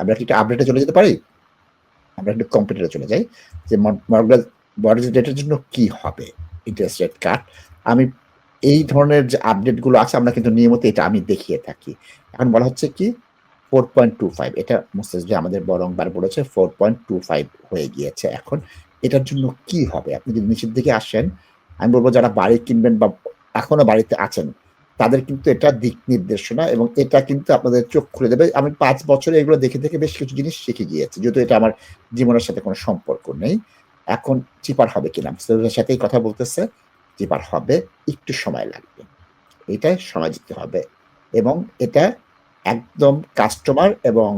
আমরা কি একটু আপডেটে চলে যেতে পারি? আমরা একটু কম্পিউটারে চলে যাই যে মর্গেজ মর্গেজ রেটের জন্য কি হবে? ইন্টারেস্ট রেট কাট আমি এই ধরনের যে আপডেটগুলো আছে, আমরা কিন্তু নিয়মিত এটা আমি দেখিয়ে থাকি। এখন বলা হচ্ছে কি ফোর পয়েন্ট টু ফাইভ এটা মুস্তাফিজ আমাদের বরং বার বলেছে ফোর পয়েন্ট টু ফাইভ হয়ে গিয়েছে এখন। এটার জন্য কি হবে? আপনি যদি নিচের দিকে আসেন, আমি বলব যারা বাড়ি কিনবেন বা এখনও বাড়িতে আছেন তাদের কিন্তু এটা দিক নির্দেশনা এবং এটা কিন্তু আপনাদের চোখ খুলে দেবে। আমি পাঁচ বছরে এগুলো দেখে দেখে বেশ কিছু জিনিস শিখে গিয়েছি, যেহেতু এটা আমার জীবনের সাথে কোনো সম্পর্ক নেই। এখন চিপার হবে কিনা? মুস্তাফিজের সাথেই কথা বলতেছে, চিপার হবে, একটু সময় লাগবে। এটাই সময় দিতে হবে এবং এটা একদম কাস্টমার এবং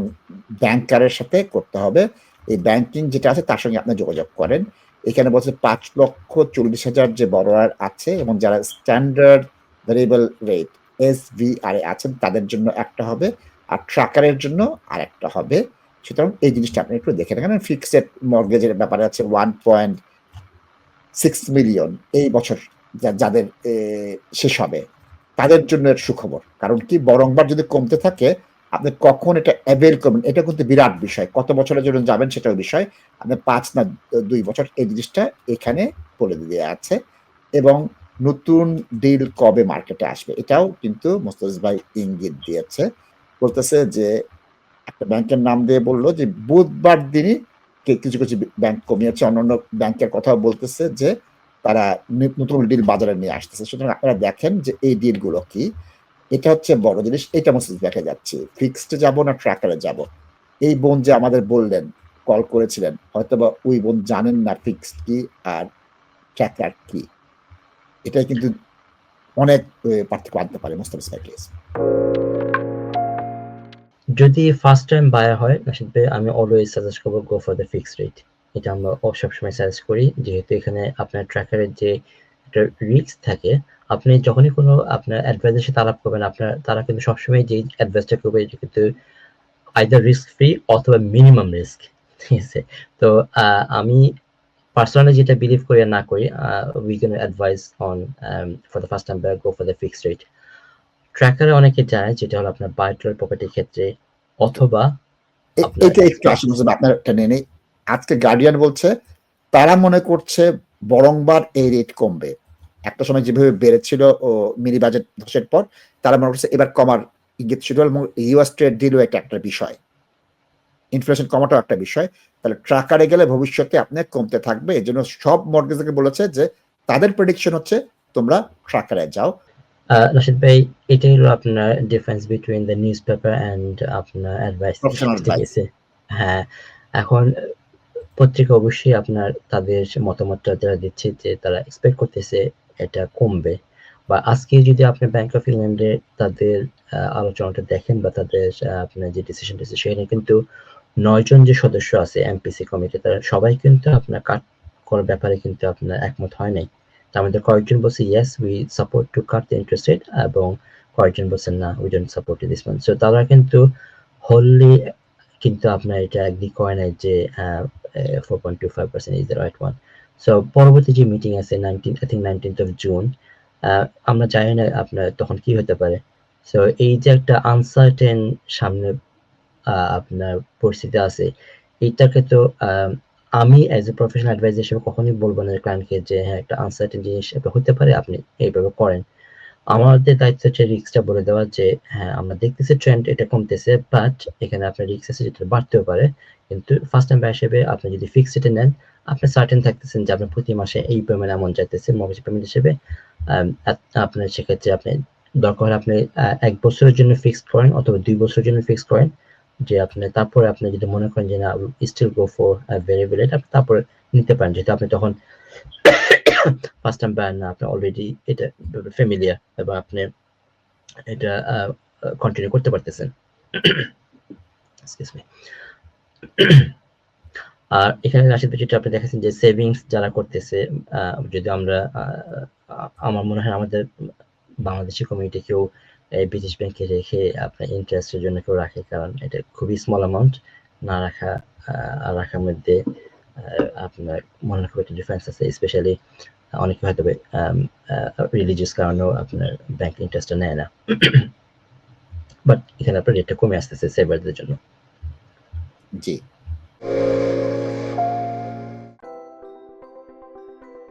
ব্যাংকারের সাথে করতে হবে। এই ব্যাংকিং যেটা আছে তার সঙ্গে আপনি যোগাযোগ করেন। এখানে বলছে পাঁচ লক্ষ চল্লিশ হাজার যে বড়োয়ার আছে এবং যারা standard variable rate S V R আছেন তাদের জন্য একটা হবে, আর ট্রাকারের জন্য আর একটা হবে। সুতরাং এই জিনিসটা আপনি একটু দেখে রাখেন ফিক্সড মর্গেজের ব্যাপারে আছে ওয়ান পয়েন্ট সিক্স মিলিয়ন এই বছর যাদের শেষ হবে, তাদের জন্য এর সুখবর। কারণ কি? বরংবার যদি কমতে থাকে, আপনি কখন এটা অ্যাভেল করবেন, এটা কিন্তু বিরাট বিষয়। কত বছরের জন্য যাবেন সেটাও বিষয়। আপনি পাঁচ না, দুই বছর এই জিনিসটা এখানে বলে দিয়ে আছে। এবং নতুন ডিল কবে মার্কেটে আসবে? এটাও কিন্তু মোস্তাজ ভাই ইঙ্গিত দিয়েছে। বলতেছে যে, একটা ব্যাংকের নাম দিয়ে বলল যে, বুধবার দিনই কিছু কিছু ব্যাংক কমিয়েছে। অন্যান্য ব্যাংকের কথাও বলতেছে যে, তারা নতুন ডিল বাজারে নিয়ে আসতেছে। সুতরাং আপনারা দেখেন যে, এই ডিলগুলো কি? এটা হচ্ছে বড় জিনিস, এটা মসজিদ দেখা যাচ্ছে। ফিক্সড যাব না ট্র্যাকারে যাব? এই বোন যে আমাদের বললেন কল করেছিলেন হয়তো বা ওই বোন জানেন না ফিক্সড কি আর ট্র্যাকার কি? এটা কিন্তু অনেক পার্থক্য আনতে পারে মোস্তাফিজ প্লিজ যদি ফার্স্ট টাইম বায়ার হয় নাশিদ ভাই আমি অলওয়েজ সাজেস্ট করব go for the fixed rate এটা আমরা সবসময় সাজেস্ট করি, যেহেতু এখানে আপনার ট্র্যাকারের যে একটা রিস্ক থাকে, আপনি যখনই কোনো আপনার অ্যাডভাইসের সাথে আলাপ করবেন, আপনার, তারা কিন্তু সবসময় যে অ্যাডভাইসটা করবে, এটা কিন্তু আইদার রিস্ক ফ্রি অথবা মিনিমাম রিস্ক ঠিক আছে? তো আমি পার্সোনালি যেটা বিলিভ করি না করি we can advise on for the first time go for the fixed rate ট্র্যাকারে অনেকে যায় যেটা হলো আপনার বায়োট্রাল প্রপার্টির ক্ষেত্রে অথবা এটা একটু আসুন আপনার একটা নেই আজকে গার্ডিয়ান বলছে তারা মনে করছে বরংবার এই রেট কমবে। একটা সময় যেভাবে বেড়েছিল ও মিনি বাজেট ধসের পর তারা মনে করছে এবার কমার ইঙ্গিত ছিল এবং ইউএস ট্রেড ডিলও একটা একটা বিষয়। ইনফ্লেশন কমাটাও একটা বিষয়। তাহলে ট্রাকারে গেলে ভবিষ্যতে আপনার কমতে থাকবে। এই জন্য সব মর্গেজকে বলেছে যে তাদের প্রেডিকশন হচ্ছে তোমরা ট্রাকারে যাও। রশিদ ভাই এটাই হলো আপনার difference between the newspaper and আপনার অ্যাডভাইস হ্যাঁ এখন পত্রিকা অবশ্যই আপনার তাদের মতামতটা যারা দিচ্ছে যে তারা এক্সপেক্ট করতেছে এটা কমবে। বা আজকে যদি আপনি ব্যাংক অফ ইংল্যান্ডে তাদের আলোচনাটা দেখেন বা তাদের আপনার যে ডিসিশন সেখানে কিন্তু নয়জন যে সদস্য আছে এমপিসি কমিটি, তারা সবাই কিন্তু আপনার কাট করার ব্যাপারে কিন্তু আপনার একমত হয় নাই। তার মধ্যে কয়েকজন বলছে yes we support to cut the interest rate এবং কয়েকজন বলছেন না we don't support this man so তারা কিন্তু হোললি কিন্তু আপনার এটা একদিক করে নাই যে four point two five percent is the right one so পরবর্তী যে মিটিং আছে nineteen I think nineteenth of June আমরা জানি না আপনার তখন কি হতে পারে। সো এই যে একটা আনসার্টেন সামনে আপনার পরিস্থিতি আছে। এইটাকে তো আমি অ্যাজ এ প্রফেশনাল অ্যাডভাইজার হিসেবে কখনোই বলব না ক্লায়েন্টকে যে হ্যাঁ একটা আনসার্টেন জিনিস এটা হতে পারে, আপনি এইভাবে করেন। আমাদের দায়িত্ব হচ্ছে রিক্সটা বলে দেওয়া যে হ্যাঁ আমরা দেখতেছি ট্রেন্ড এটা কমতেছে বাট এখানে আপনার রিক্স আছে যেটা বাড়তেও পারে। কিন্তু ফার্স্ট টাইম হিসেবে আপনি যদি ফিক্সড এটা নেন, আপনি সার্টেন থাকতেছেন যে, আপনি প্রতি মাসে এই পেমেন্ট এমন যাইতেছে মর্গেজ পেমেন্ট হিসেবে। আপনার সেক্ষেত্রে আপনি দরকার আপনি এক বছরের জন্য ফিক্সড করেন অথবা দুই বছরের জন্য ফিক্সড করেন। যে আপনি, তারপরে আপনি যদি মনে করেন যে না স্টিল গো ফর ভেরিয়েবল এটা তারপরে নিতে পারেন। যেহেতু আপনি তখন ফার্স্ট টাইম ব্যান না, আপনি অলরেডি এটা ফ্যামিলিয়ার এবং আপনি এটা কন্টিনিউ করতে পারতেছেন। আর এখানে রাশিদ যেটা আপনি দেখেছেন যে সেভিংস যারা করতেছে যদি আমরা আমার মনে হয় আমাদের বাংলাদেশি কমিউনিটি কেউ বিদেশ ব্যাংকে রেখে আপনার ইন্টারেস্টের জন্য কেউ রাখে, কারণ এটা খুবই স্মল অ্যামাউন্ট না রাখা আর রাখার মধ্যে আপনার মনে খুব একটা ডিফারেন্স আছে। স্পেশালি অনেকে হয়তো রিলিজিয়াস কারণেও আপনার ব্যাংক ইন্টারেস্টটা নেয় না। বাট এখানে আপনার রেটটা কমে আসতেছে সেভারদের জন্য। জি।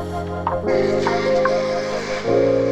Thank you.